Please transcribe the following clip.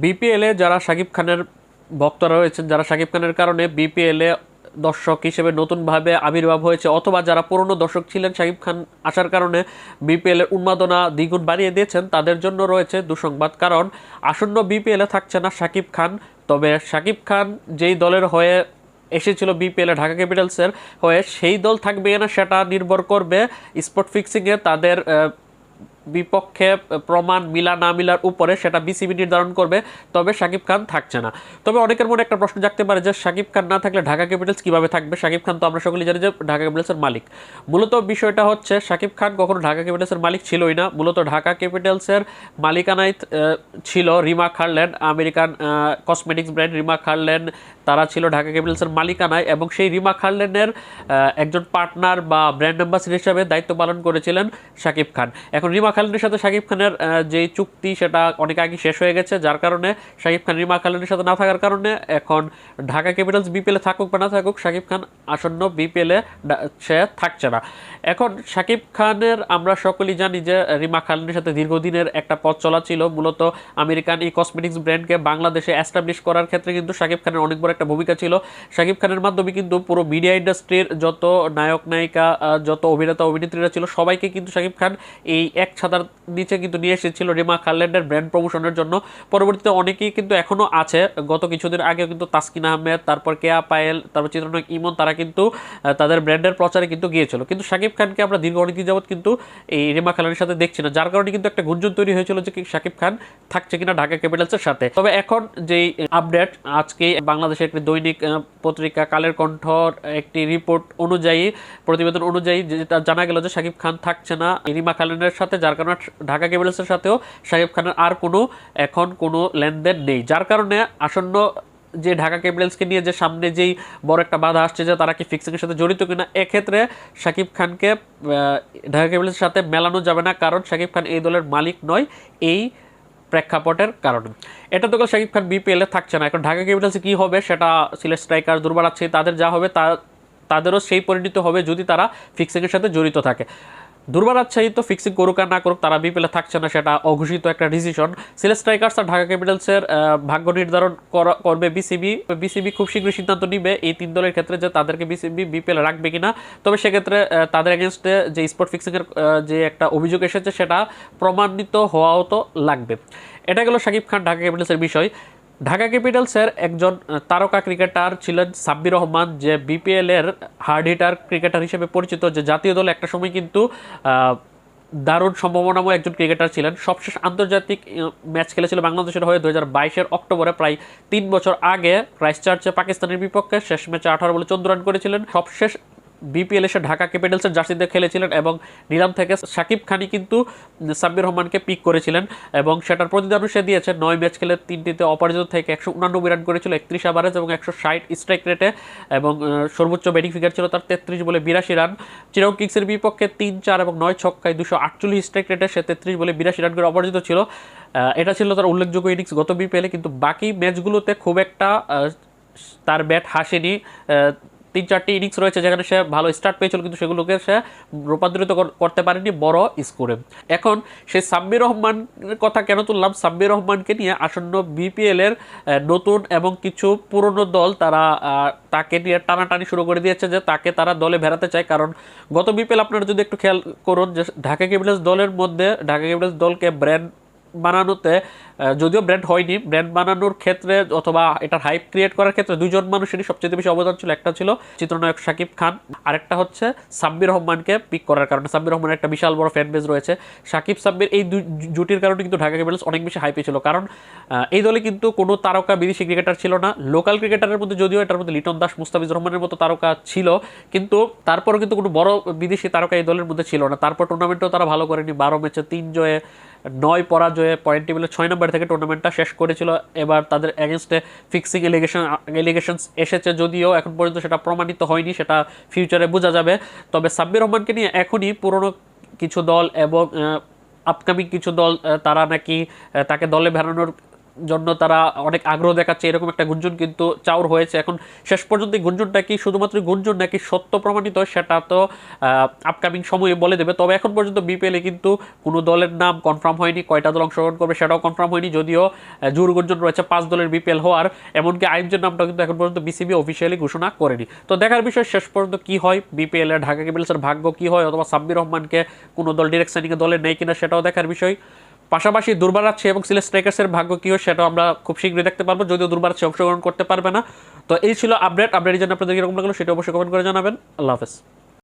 বিপিএলে যারা শাকিব খানের ভক্তরা রয়েছেন, যারা শাকিব খানের কারণে বিপিএলে দর্শক হিসেবে নতুনভাবে আবির্ভাব হয়েছে, অথবা যারা পুরনো দর্শক ছিলেন, শাকিব খান আসার কারণে বিপিএল এর উন্মাদনা দ্বিগুণ বাড়িয়ে দিয়েছেন, তাদের জন্য রয়েছে দুঃসংবাদ। কারণ আসন্ন বিপিএলে থাকছে না শাকিব খান, তবে শাকিব খান যেই দলের হয়ে এসেছিল বিপিএলে ঢাকা ক্যাপিটালসের হয়ে, সেই দল থাকবে না সেটা নির্ভর করবে স্পট ফিক্সিংয়ে তাদের বিপক্ষে প্রমাণ মিলা না মিলার উপরে সেটা বিসিবি নির্ধারণ করবে, তবে শাকিব খান থাকছে না। তবে অনেকের মনে একটা প্রশ্ন জাগতে পারে যে শাকিব খান না থাকলে ঢাকা ক্যাপিটালস কীভাবে থাকবে? শাকিব খান তো আমরা সকলেই জানি যে ঢাকা ক্যাপিটালসের মালিক। মূলত বিষয়টা হচ্ছে শাকিব খান কখনো ঢাকা ক্যাপিটালসের মালিক ছিলই না, মূলত ঢাকা ক্যাপিটালসের মালিকানায় ছিল Rima Kharland American cosmetics brand Rima Kharland তারা ছিল ঢাকা ক্যাপিটালসের মালিকানায় এবং সেই রিমা খারল্যান্ডের একজন পার্টনার বা ব্র্যান্ড অ্যাম্বাসিডার হিসাবে দায়িত্ব পালন করেছিলেন শাকিব খান। এখন রিমা খালিনের সাথে শাকিব খানের যে চুক্তি সেটা অনেক আগে শেষ হয়ে গেছে, যার কারণে শাকিব খান, রিমা খালিনের সাথে না থাকার কারণে এখন ঢাকা ক্যাপিটালস বিপিএলে থাকুক বা না থাকুক, শাকিব খান আসন্ন বিপিএলে সে থাকছে না। এখন শাকিব খানের আমরা সকলেই জানি যে রিমা খালিনের সাথে দীর্ঘদিনের একটা পথ চলা ছিল, মূলত আমেরিকান এই কসমেটিক্স ব্র্যান্ডকে বাংলাদেশে অ্যাস্টাবলিশ করার ক্ষেত্রে কিন্তু শাকিব খানের অনেক বড় একটা ভূমিকা ছিল। শাকিব খানের মাধ্যমে কিন্তু পুরো মিডিয়া ইন্ডাস্ট্রির যত নায়ক নায়িকা যত অভিনেতা অভিনেত্রীরা ছিল, সবাইকে কিন্তু শাকিব খান এই এক ছাতার নিচে কিন্তু নিয়ে এসেছিল রিমা খারল্যান্ডের ব্র্যান্ড প্রমোশনের জন্য। পরবর্তীতে অনেকেই কিন্তু এখনও আছে। গত কিছুদিন আগেও কিন্তু তাসকিন আহমেদ, তারপর কেয়া পায়েল, তারপর চিত্রনায়ক ইমন, তারা কিন্তু তাদের ব্র্যান্ডের প্রচারে কিন্তু গিয়েছিল। কিন্তু শাকিব খানকে আমরা দীর্ঘ অনেকদিন যাবৎ কিন্তু এই রিমা খালানের সাথে দেখছি না। যার কারণে কিন্তু একটা গুঞ্জন তৈরি হয়েছিল যে শাকিব খান থাকছে কিনা ঢাকা ক্যাপিটালসের সাথে। তবে এখন যেই আপডেট আজকে বাংলাদেশের একটি দৈনিক পত্রিকা কালের কণ্ঠর একটি রিপোর্ট অনুযায়ী, প্রতিবেদন অনুযায়ী, যেটা জানা গেল যে শাকিব খান থাকছে না রিমা খালিনের সাথে, যার কারণে ঢাকা ক্যাপিটালসের সাথেও শাকিব খানের আর কোনো এখন কোনো লেনদেন নেই। যার কারণে আসন্ন যে ঢাকা ক্যাপিটালসকে নিয়ে যে সামনে যেই বড় একটা বাধা আসছে যে তারা কি ফিক্সিংয়ের সাথে জড়িত কিনা, এক্ষেত্রে শাকিব খানকে ঢাকা ক্যাপিটালসের সাথে মেলানো যাবে না, কারণ শাকিব খান এই দলের মালিক নয় এই প্রেক্ষাপটের কারণে। এটা তো শাকিব খান বিপিএলে থাকছে না। এখন ঢাকা ক্যাপিটালসে কী হবে সেটা সিলেট স্ট্রাইকার দুর্বার আছে, তাদের যা হবে তা তাদেরও সেই পরিণত হবে যদি তারা ফিক্সিংয়ের সাথে জড়িত থাকে। দুর্বার রাজশাহী তো ফিক্সিং করুক আর না করুক, তারা বিপিএলে থাকছে না, সেটা অঘোষিত একটা ডিসিশন সিলেট স্ট্রাইকার্স আর ঢাকা ক্যাপিটালসের ভাগ্য নির্ধারণ করা- করবে বিসিবি বিসিবি খুব শীঘ্রই সিদ্ধান্ত নিবে এই তিন দলের ক্ষেত্রে যে তাদেরকে বিসিবি বিপিএল রাখবে কিনা। তবে সেক্ষেত্রে তাদের এগেনস্টে যে স্পোর্ট ফিক্সিংয়ের যে একটা অভিযোগ এসেছে, সেটা প্রমাণিত হওয়াও তো লাগবে। এটা গেল শাকিব খান ঢাকা ক্যাপিটালসের বিষয়। ঢাকা ক্যাপিটালসের একজন তারকা ক্রিকেটার ছিলেন সাব্বির রহমান, যে বিপিএল এর হার্ড হিটার ক্রিকেটার হিসেবে পরিচিত, যে জাতীয় দলে একটা সময় কিন্তু দারুণ সম্ভাবনাময় একজন ক্রিকেটার ছিলেন। সবশেষ আন্তর্জাতিক ম্যাচ খেলেছিল বাংলাদেশের হয়ে দু হাজার বাইশের অক্টোবরে, প্রায় তিন বছর আগে, ক্রাইস্টচার্চে পাকিস্তানের বিপক্ষে শেষ ম্যাচে আঠারো বলে চোদ্দ রান করেছিলেন। সবশেষ বিপিএল এসে ঢাকা ক্যাপিটালসের জার্সিতে খেলেছিলেন এবং নিলাম থেকে সাকিব খানি কিন্তু সাব্বির রহমানকে পিক করেছিলেন এবং সেটার প্রতিদানও সে দিয়েছে। নয় ম্যাচ খেলে তিনটিতে অপরাজিত থেকে একশো উনানব্বই রান করেছিল, একত্রিশ আভারেজ এবং একশো ষাট স্ট্রাইক রেটে এবং সর্বোচ্চ ব্যাটিং ফিগার ছিল তার তেত্রিশ বলে বিরাশি রান। চিরং কিংসের বিপক্ষে তিন চার এবং নয় ছক্কায় দুশো আটচল্লিশ স্ট্রাইক রেটে সে তেত্রিশ বলে বিরাশি রান করে অপরাজিত ছিল। এটা ছিল তার উল্লেখযোগ্য ইনিংস গত বিপিএলে কিন্তু বাকি ম্যাচগুলোতে খুব একটা তার ব্যাট হাসেনি। তিন চারটি ইনিংস রয়েছে যেখানে সে ভালো স্টার্ট পেয়েছিল, কিন্তু সেগুলোকে সে রূপান্তরিত করতে পারেনি বড় স্কোরে এখন সে সাব্বির রহমানের কথা কেন তুললাম? সাব্বির রহমানকে নিয়ে আসন্ন বিপিএল এর নতুন এবং কিছু পুরনো দল তারা তাকে নিয়ে টানাটানি শুরু করে দিয়েছে যে তাকে তারা দলে ভেড়াতে চায়। কারণ গত বিপিএল আপনারা যদি একটু খেয়াল করুন যে ঢাকা ক্যাপিটালস দলের মধ্যে, ঢাকা ক্যাপিটালস দলকে ব্র্যান্ড বানানোতে যদিও ব্র্যান্ড হয়নি ব্র্যান্ড বানানোর ক্ষেত্রে অথবা এটার হাইপ ক্রিয়েট করার ক্ষেত্রে দুজন মানুষেরই সবচেয়ে বেশি অবদান ছিল। একটা ছিল চিত্রনায়ক শাকিব খান, আরেকটা হচ্ছে সাব্বির রহমানকে পিক করার কারণে। সাব্বির রহমানের একটা বিশাল বড় ফ্যান বেজ রয়েছে। শাকিব, সাব্বির এই জুটির কারণে কিন্তু ঢাকা ক্যাপিটালস অনেক বেশি হাইপে ছিল। কারণ এই দলে কিন্তু কোনো তারকা, বিদেশি ক্রিকেটার ছিল না। লোকাল ক্রিকেটারের মধ্যে যদিও এটার মধ্যে লিটন দাস মুস্তাফিজুর রহমানের মতো তারকা ছিল, কিন্তু তারপরও কিন্তু কোনো বড় বিদেশি তারকা এই দলের মধ্যে ছিল না। তারপর টুর্নামেন্টও তারা ভালো করেনি। বারো ম্যাচে তিন জয়ে নয় পরাজয়ে পয়েন্ট টেবিলে ছয় নম্বর থেকে টুর্নামেন্টটা শেষ করেছিল। এবার তাদের এগেনস্টে ফিক্সিং এলিগেশন এলিগেশনস এসেছে যদিও এখন পর্যন্ত সেটা প্রমাণিত হয়নি, সেটা ফিউচারে বোঝা যাবে। তবে সাব্বির রহমানকে নিয়ে এখনই পুরনো কিছু দল এবং আপকামিং কিছু দল তারা নাকি তাকে দলে বেড়ানোর জন্য তারা অনেক আগ্রহ দেখাচ্ছে, এরকম একটা গুঞ্জন কিন্তু চাউর হয়েছে। এখন শেষ পর্যন্ত গুঞ্জনটা কি শুধুমাত্র গুঞ্জন নাকি সত্য প্রমাণিত, সেটা তো আপকামিং সময়ে বলে দেবে। তবে এখন পর্যন্ত বিপিএলে কিন্তু কোনো দলের নাম কনফার্ম হয়নি, কয়টা দল অংশগ্রহণ করবে সেটাও কনফার্ম হয়নি, যদিও জোর গুঞ্জন রয়েছে পাঁচ দলের বিপিএল হওয়ার। এমনকি আইএমজের নামটা কিন্তু এখন পর্যন্ত বিসিবি অফিসিয়ালি ঘোষণা করেনি। তো দেখার বিষয়, শেষ পর্যন্ত কি হয়? বিপিএল ঢাকা ক্যাপিটালসের ভাগ্য কি হয়? অথবা সাব্বির রহমানকে কোনো দল ডিরেকশনিংয়ে দলে নেই কিনা সেটাও দেখার বিষয়। পাশাপাশি দুর্বার আছে এবং সিলেট স্ট্রাইকার্সের ভাগ্য কী হয় সেটাও আমরা খুব শীঘ্রই দেখতে পারব। যদিও দুর্বার আছে, অংশগ্রহণ করতে পারবে না। তো এই ছিল আপডেট আপডেটের জন্য আপনাদের কীরকম লাগল সেটা অবশ্যই কমেন্ট করে জানাবেন। আল্লাহ হাফেজ।